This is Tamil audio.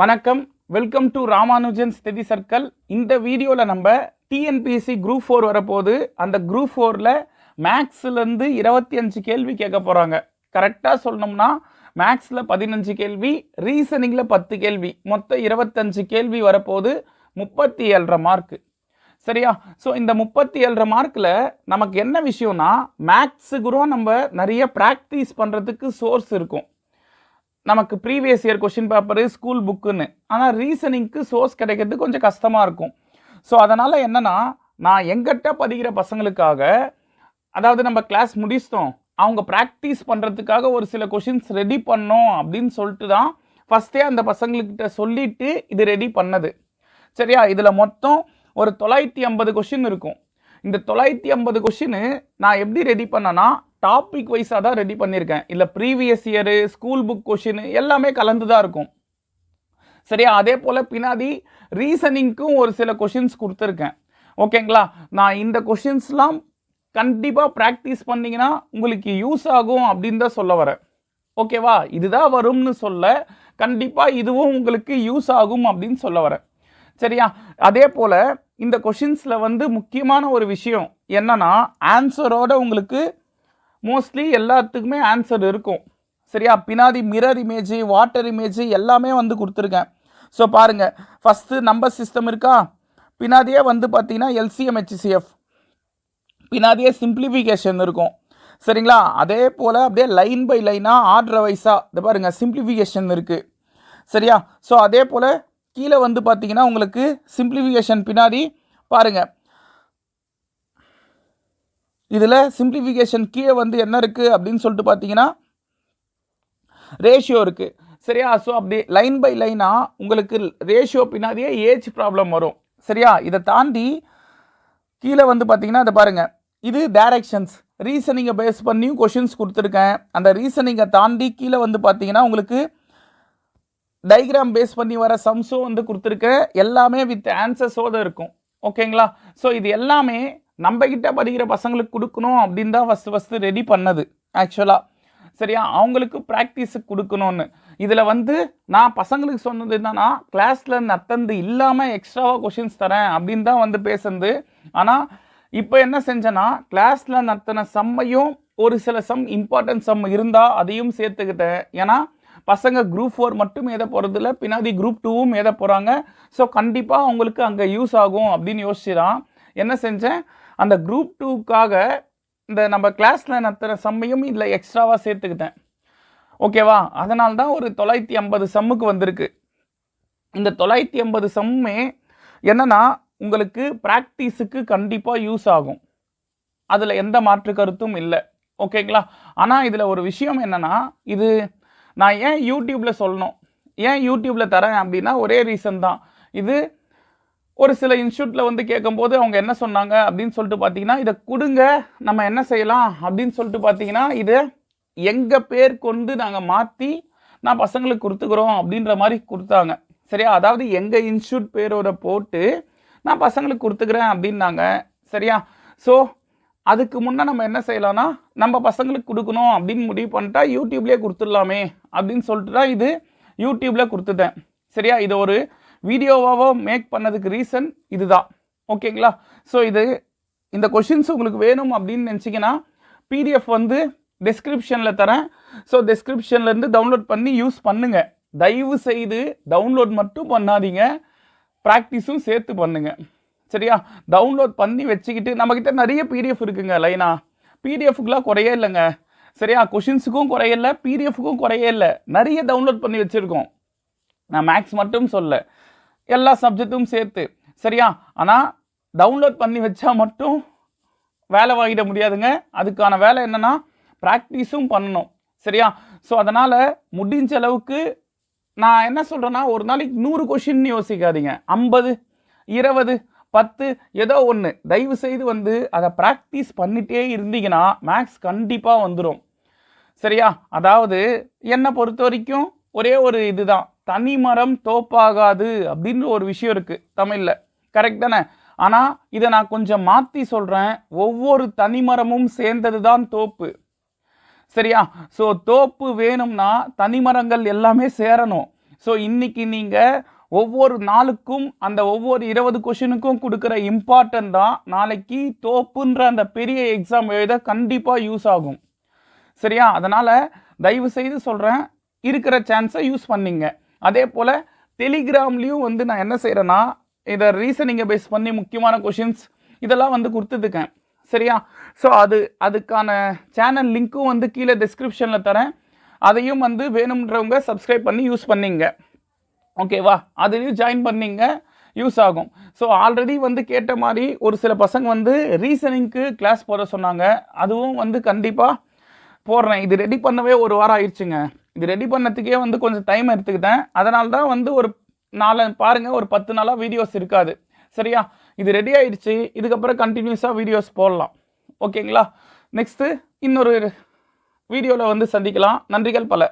வணக்கம். Welcome to Ramanujan study circle. இந்த வீடியோவில் நம்ம டிஎன்பிஎஸ்சி குரூப் ஃபோர் வரப்போகுது. அந்த குரூப் ஃபோரில் மேக்ஸ்லேருந்து இருபத்தி அஞ்சு கேள்வி கேட்க போகிறாங்க கரெக்டாக சொல்லணும்னா மேக்ஸில் பதினஞ்சு கேள்வி ரீசனிங்கில் பத்து கேள்வி. மொத்தம் இருபத்தஞ்சு கேள்வி வரப்போது முப்பத்தி ஏழரை மார்க்கு சரியா? ஸோ இந்த முப்பத்தி ஏழரை மார்க்கில் நமக்கு என்ன விஷயம்னா மேக்ஸு நம்ம நிறைய ப்ராக்டிஸ் பண்ணுறதுக்கு சோர்ஸ் இருக்கும். நமக்கு previous year question paper school புக்குன்னு ஆனால் ரீசனிங்க்கு சோர்ஸ் கிடைக்கிறது கொஞ்சம் கஷ்டமாக இருக்கும். ஸோ அதனால் என்னென்னா நான் எங்கிட்ட படிக்கிற பசங்களுக்காக அதாவது நம்ம கிளாஸ் முடிச்சிட்டோம் அவங்க ப்ராக்டிஸ் பண்ணுறதுக்காக ஒரு சில கொஷின்ஸ் ரெடி பண்ணோம் அப்படின்னு சொல்லிட்டு தான் ஃபஸ்ட்டே அந்த பசங்கள்கிட்ட சொல்லிவிட்டு இது ரெடி பண்ணது. சரியா? இதில் மொத்தம் ஒரு தொள்ளாயிரத்தி ஐம்பது கொஷின் இருக்கும். இந்த தொள்ளாயிரத்தி ஐம்பது கொஷின் நான் எப்படி ரெடி பண்ணேன்னா டாபிக் வைஸாக தான் ரெடி பண்ணியிருக்கேன் இல்லை previous year school book question எல்லாமே கலந்து தான் இருக்கும். சரியா? அதே போல் பின்னாடி ரீசனிங்க்கும் ஒரு சில கொஷின்ஸ் கொடுத்துருக்கேன். ஓகேங்களா? நான் இந்த கொஷின்ஸ்லாம் கண்டிப்பாக ப்ராக்டிஸ் பண்ணிங்கன்னா உங்களுக்கு யூஸ் ஆகும் அப்படின்னு தான் சொல்ல வரேன். ஓகேவா? இதுதான் வரும்னு சொல்ல கண்டிப்பாக இதுவும் உங்களுக்கு யூஸ் ஆகும் அப்படின்னு சொல்ல வரேன். சரியா? அதே போல் இந்த கொஷின்ஸில் வந்து முக்கியமான ஒரு விஷயம் என்னென்னா ஆன்சரோட உங்களுக்கு மோஸ்ட்லி எல்லாத்துக்குமே ஆன்சர் இருக்கும். சரியா? பின்னாடி மிரர் இமேஜ் வாட்டர் இமேஜ் எல்லாமே வந்து கொடுத்துருக்கேன். ஸோ பாருங்கள் ஃபஸ்ட்டு நம்பர் சிஸ்டம் இருக்கா? பின்னாடியே வந்து பார்த்தீங்கன்னா எல்சிஎம் ஹெச்சிசிஎஃப் பின்னாடியே சிம்பிளிஃபிகேஷன் இருக்கும். சரிங்களா? அதே போல் அப்படியே லைன் பை லைனாக ஆர்டர் வைஸாக இது பாருங்கள் சிம்பிளிஃபிகேஷன் இருக்குது சரியா? ஸோ அதே போல் கீழே வந்து பார்த்தீங்கன்னா உங்களுக்கு சிம்பிளிஃபிகேஷன் பின்னாடி பாருங்கள் இதில் சிம்பிளிஃபிகேஷன் கீழே வந்து என்ன இருக்குது அப்படின்னு சொல்லிட்டு பார்த்தீங்கன்னா ரேஷியோ இருக்குது சரியா? ஸோ அப்படி லைன் பை லைனாக உங்களுக்கு ரேஷியோ பின்னாடியே ஏஜ் ப்ராப்ளம் வரும். சரியா? இதை தாண்டி கீழே வந்து பார்த்தீங்கன்னா இதை பாருங்கள் இது டைரக்ஷன்ஸ் ரீசனிங்கை பேஸ் பண்ணியும் கொஷின்ஸ் கொடுத்துருக்கேன். அந்த ரீசனிங்கை தாண்டி கீழே வந்து பார்த்தீங்கன்னா உங்களுக்கு டைக்ராம் பேஸ் பண்ணி வர சம்ஸும் வந்து கொடுத்துருக்கேன். எல்லாமே வித் ஆன்சர்ஸோடு இருக்கும். ஓகேங்களா ஸோ இது எல்லாமே நம்ம படிக்கிற பசங்களுக்கு கொடுக்கணும் அப்படின்னு தான் ஃபஸ்ட்டு ஃபஸ்ட்டு ரெடி பண்ணது ஆக்சுவலாக சரியா? அவங்களுக்கு ப்ராக்டிஸுக்கு கொடுக்கணும்னு. இதில் வந்து நான் பசங்களுக்கு சொன்னது என்னன்னா கிளாஸில் நத்தந்து இல்லாமல் எக்ஸ்ட்ராவாக கொஷின்ஸ் தரேன் அப்படின்னு தான் வந்து பேசுனது. ஆனால் இப்போ என்ன செஞ்சேன்னா கிளாஸில் நத்தின சம்மையும் ஒரு சில சம் இம்பார்ட்டன்ட் சம் இருந்தால் அதையும் சேர்த்துக்கிட்டேன். ஏன்னா பசங்க குரூப் ஃபோர் மட்டும் எதை போகிறதில்ல பின்னாடி குரூப் டூவும் எதை போகிறாங்க ஸோ கண்டிப்பாக அவங்களுக்கு அங்கே யூஸ் ஆகும் அப்படின்னு யோசிச்சுதான் என்ன செஞ்சேன்? அந்த குரூப் டூக்காக இந்த நம்ம கிளாஸில் நடத்துகிற சம்மையும் இதில் எக்ஸ்ட்ராவாக சேர்த்துக்கிட்டேன். ஓகேவா அதனால தான் ஒரு தொள்ளாயிரத்தி ஐம்பது சம்முக்கு வந்திருக்கு. இந்த தொள்ளாயிரத்தி ஐம்பது சம்மே என்னன்னா உங்களுக்கு ப்ராக்டிஸுக்கு கண்டிப்பாக யூஸ் ஆகும். அதில் எந்த மாற்று கருத்தும் இல்லை. ஓகேங்களா ஆனால் இதில் ஒரு விஷயம் என்னென்னா இது நான் ஏன் யூடியூப்பில் சொல்லணும்? ஏன் யூடியூப்பில் தரேன் அப்படின்னா ஒரே ரீசன் தான். இது ஒரு சில இன்ஸ்டியூட்டில் வந்து கேட்கும்போது அவங்க என்ன சொன்னாங்க அப்படின்னு சொல்லிட்டு பார்த்தீங்கன்னா இதை கொடுங்க நம்ம என்ன செய்யலாம் அப்படின்னு சொல்லிட்டு பார்த்தீங்கன்னா இதை எங்கள் பேர் கொண்டு நாங்கள் மாற்றி நான் பசங்களுக்கு கொடுத்துக்குறோம் அப்படின்ற மாதிரி கொடுத்தாங்க. சரியா? அதாவது எங்கள் இன்ஸ்டியூட் பேரோட போட்டு நான் பசங்களுக்கு கொடுத்துக்கிறேன் அப்படின்னாங்க. சரியா? ஸோ அதுக்கு முன்னே நம்ம என்ன செய்யலாம்னா நம்ம பசங்களுக்கு கொடுக்கணும் அப்படின்னு முடிவு பண்ணிட்டா யூடியூப்லேயே கொடுத்துடலாமே அப்படின்னு சொல்லிட்டு தான் இது யூடியூப்பில் கொடுத்துட்டேன். சரியா? இது ஒரு வீடியோவாவோ மேக் பண்ணதுக்கு ரீசன் இதுதான். ஓகேங்களா ஸோ இது இந்த கொஷின்ஸ் உங்களுக்கு வேணும் அப்படின்னு நினச்சிங்கன்னா பிடிஎஃப் வந்து டெஸ்கிரிப்ஷனில் தரேன். ஸோ டெஸ்கிரிப்ஷன்லேருந்து டவுன்லோட் பண்ணி யூஸ் பண்ணுங்கள் தயவு செய்து டவுன்லோட் மட்டும் பண்ணாதீங்க. ப்ராக்டிஸும் சேர்த்து பண்ணுங்க. சரியா? டவுன்லோட் பண்ணி வச்சுக்கிட்டு நம்மக்கிட்ட நிறைய பிடிஎஃப் இருக்குங்க லைனா பிடிஎஃப்க்குலாம் குறையே இல்லைங்க. சரியா? கொஷின்ஸுக்கும் குறையில்லை பிடிஎஃப்க்கும் குறையே இல்லை. நிறைய டவுன்லோட் பண்ணி வச்சுருக்கோம். நான் மேக்ஸ் மட்டும் சொல்ல. எல்லா சப்ஜெக்ட்டும் சேர்த்து. சரியா? ஆனால் டவுன்லோட் பண்ணி வச்சா மட்டும் வேலை வாங்கிட முடியாதுங்க. அதுக்கான வேலை என்னென்னா ப்ராக்டிஸும் பண்ணணும். சரியா? ஸோ அதனால் முடிஞ்ச அளவுக்கு நான் என்ன சொல்கிறேன்னா ஒரு நாளைக்கு நூறு கொஷின் யோசிக்காதீங்க. ஐம்பது இருபது பத்து ஏதோ ஒன்று தயவு செய்து வந்து அதை ப்ராக்டிஸ் பண்ணிட்டே இருந்தீங்கன்னா மேக்ஸ் கண்டிப்பாக வந்துடும் சரியா? அதாவது என்னை பொறுத்த வரைக்கும் ஒரே ஒரு இதுதான். தனிமரம் தோப்பாகாது அப்படின்ற ஒரு விஷயம் இருக்குது தமிழில். கரெக்ட் தானே? ஆனால் இதை நான் கொஞ்சம் மாற்றி சொல்கிறேன் ஒவ்வொரு தனிமரமும் சேர்ந்தது தான் தோப்பு. சரியா? ஸோ தோப்பு வேணும்னா தனிமரங்கள் எல்லாமே சேரணும். ஸோ இன்னைக்கு நீங்கள் ஒவ்வொரு நாளுக்கும் அந்த ஒவ்வொரு இருபது கொஷினுக்கும் கொடுக்குற இம்பார்ட்டன்ட் தான் நாளைக்கு தோப்புன்ற அந்த பெரிய எக்ஸாம் எழுத கண்டிப்பாக யூஸ் ஆகும். சரியா? அதனால் தயவு செய்து சொல்கிறேன் இருக்கிற சான்ஸை யூஸ் பண்ணிங்க. அதே போல் டெலிகிராம்லேயும் வந்து நான் என்ன செய்கிறேன்னா இதை ரீசனிங்கை பேஸ் பண்ணி முக்கியமான கொஷின்ஸ் இதெல்லாம் வந்து கொடுத்துருக்கேன் சரியா? ஸோ அது அதுக்கான சேனல் லிங்க்கும் வந்து கீழே டிஸ்கிரிப்ஷனில் தரேன். அதையும் வந்து வேணுன்றவங்க சப்ஸ்கிரைப் பண்ணி யூஸ் பண்ணிங்க. ஓகேவா அதுலேயும் ஜாயின் பண்ணிங்க யூஸ் ஆகும். ஸோ ஆல்ரெடி வந்து கேட்ட மாதிரி ஒரு சில பசங்க வந்து ரீசனிங்க்கு கிளாஸ் போட சொன்னாங்க. அதுவும் வந்து கண்டிப்பாக போடுறேன். இது ரெடி பண்ணவே ஒரு வாரம் ஆயிடுச்சுங்க. இது ரெடி பண்ணதுக்கே வந்து கொஞ்சம் டைம் எடுத்துக்கிட்டேன். அதனால தான் வந்து ஒரு நாலு பாருங்கள் ஒரு பத்து நாளாக வீடியோஸ் இருக்காது. சரியா? இது ரெடி ஆயிடுச்சு. இதுக்கப்புறம் கண்டினியூஸாக வீடியோஸ் போடலாம். ஓகேங்களா நெக்ஸ்ட்டு இன்னொரு வீடியோவில் வந்து சந்திக்கலாம். நன்றிகள் பல.